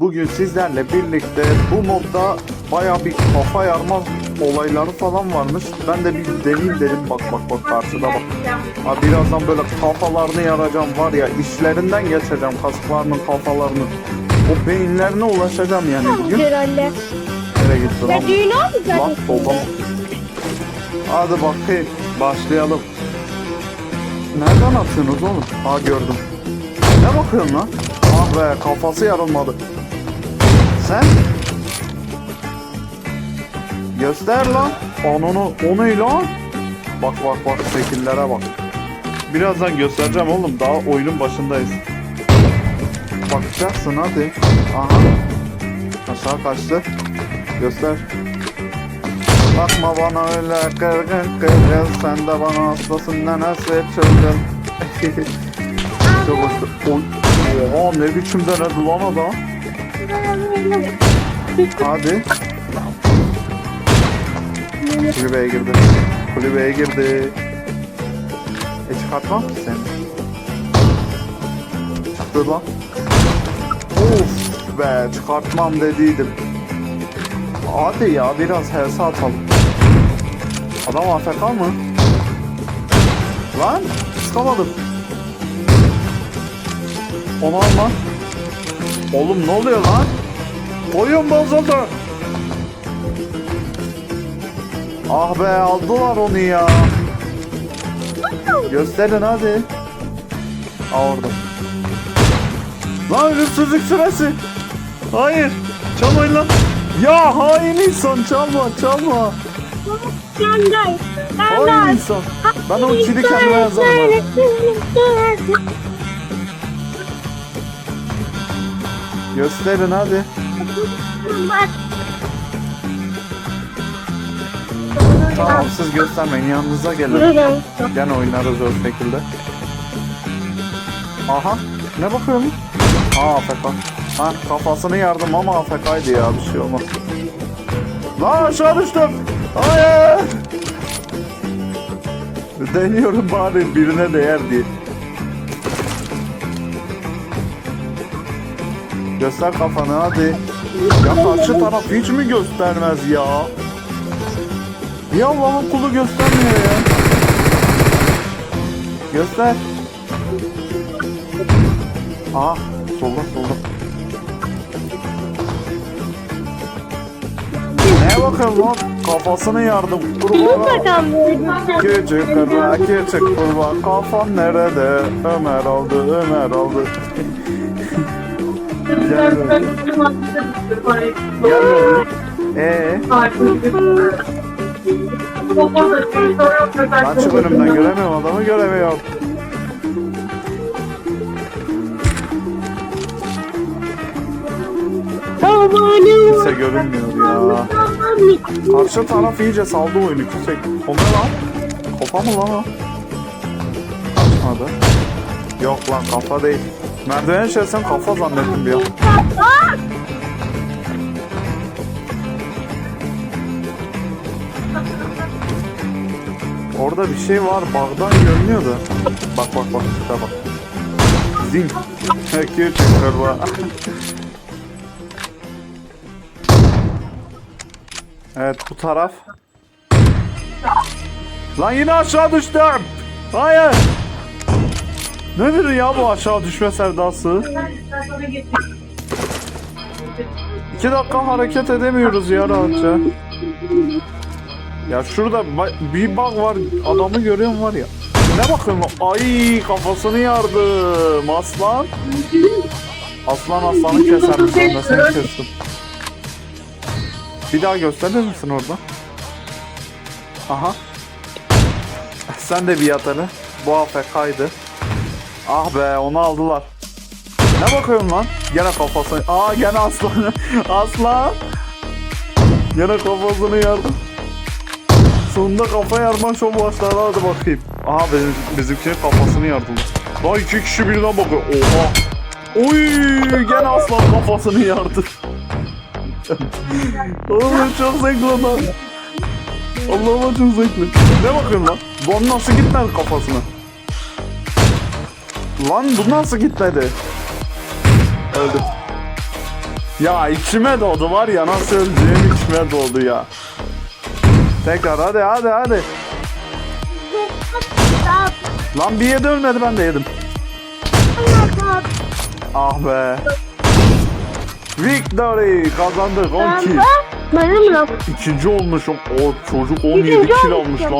Bugün sizlerle birlikte bu modda baya bir kafa yarma olayları falan varmış. Ben de bir deneyeyim dedim. Bak bak bak karşıda bak. Ha, birazdan böyle kafalarını yaracağım var ya işlerinden geçeceğim kasıklarının kafalarını. O beyinlerine ulaşacağım yani bugün. herhalde. Nereye gitti lan? Ya düğün olmayacak. Hadi bakayım başlayalım. Nereden atıyorsunuz oğlum? Ha gördüm. Ne bakıyorsun lan? Ah be kafası yarılmadı. Sen? Göster lan. Ananı o ne lan? Bak bak bak şekillere bak. Birazdan göstereceğim oğlum daha oyunun başındayız. Bakacaksın hadi. Aha. Aşağı kaçtı. Göster. Bakma bana öyle kırgın kırgın Sen de bana hastasın nenesi çılgın Çok Oy Oha ne biçim denedi lan adam Hadi Kulübeye girdi Kulübeye girdi E çıkartmam ki seni Çıktı lan Of be çıkartmam dediydim Hadi ya biraz HS atalım. Adam AFK mı? Lan sıkamadım. Onu alma. Oğlum ne oluyor lan? Oyun bozuldu. Ah be aldılar onu ya. Gösterin hadi. Aa orada. Lan ölümsüzlük süresi. Hayır. Çalmayın lan. Ya hain insan çalma çalma. Hain insan. Ben o çili kendime yazarım. Gösterin hadi. Tamam siz göstermeyin yanınıza gelin. Gene oynarız o şekilde. Aha ne bakıyorsun? Aa AFK. Ha kafasını yardım ama AFK'ydı ya bir şey olmaz. Lan aşağı düştüm. Hayır. Deniyorum bari birine değer diye. Göster kafanı hadi. Ya karşı taraf hiç mi göstermez ya? Ya Allah'ın kulu göstermiyor ya. Göster. Ah solda solda. Neye bakıyorsun lan? Kafasını yardım. Bakalım. Küçük kırma küçük kurban Kafan nerede? Ömer aldı Ömer aldı. Böyle. Ee, ben çık önümden göremiyorum adamı göremiyorum. Kimse görünmüyor ya. Karşı taraf iyice saldı oyunu küçük. O ne lan? Kafa mı lan o? Kaçmadı. Yok lan kafa değil. Merdiven şeysen kafa zannettim bir an. Orada bir şey var bağdan görünüyordu. Bak bak bak şurada bak. Zing. Küçük kırma. Evet bu taraf. Lan yine aşağı düştüm. Hayır. Nedir ya bu aşağı düşme sevdası? İki dakika hareket edemiyoruz ya rahatça. Ya şurada bir bug var adamı görüyorum var ya. Ne bakıyorsun? lan? Ay kafasını yardım aslan. Aslan aslanı kesermiş ben de seni kestim. Bir daha gösterir misin orada? Aha. Sen de bir yat hele. Bu AFK'ydı. Ah be onu aldılar. Ne bakıyorsun lan? Gene kafasını... Aa gene aslan. aslan. Gene kafasını yardım. Sonunda kafa yarma şov başladı hadi bakayım. Aha bizim, bizimkinin kafasını yardım. Lan iki kişi birden bakıyor. Oha. Oy gene aslan kafasını yardı. Oğlum çok zevkli lan. Allah'ıma çok zevkli. Ne bakıyorsun lan? Bu nasıl gitmedi kafasına? Lan bu nasıl gitmedi? Öldü. Ya içime doğdu var ya nasıl öleceğim içime doğdu ya. Tekrar hadi hadi hadi. Lan bir yedi ölmedi ben de yedim. Ah be. Victory kazandık 10 kill. Benim yok. İkinci olmuşum. O çocuk 17 İkinci kill olmuşum. almış lan.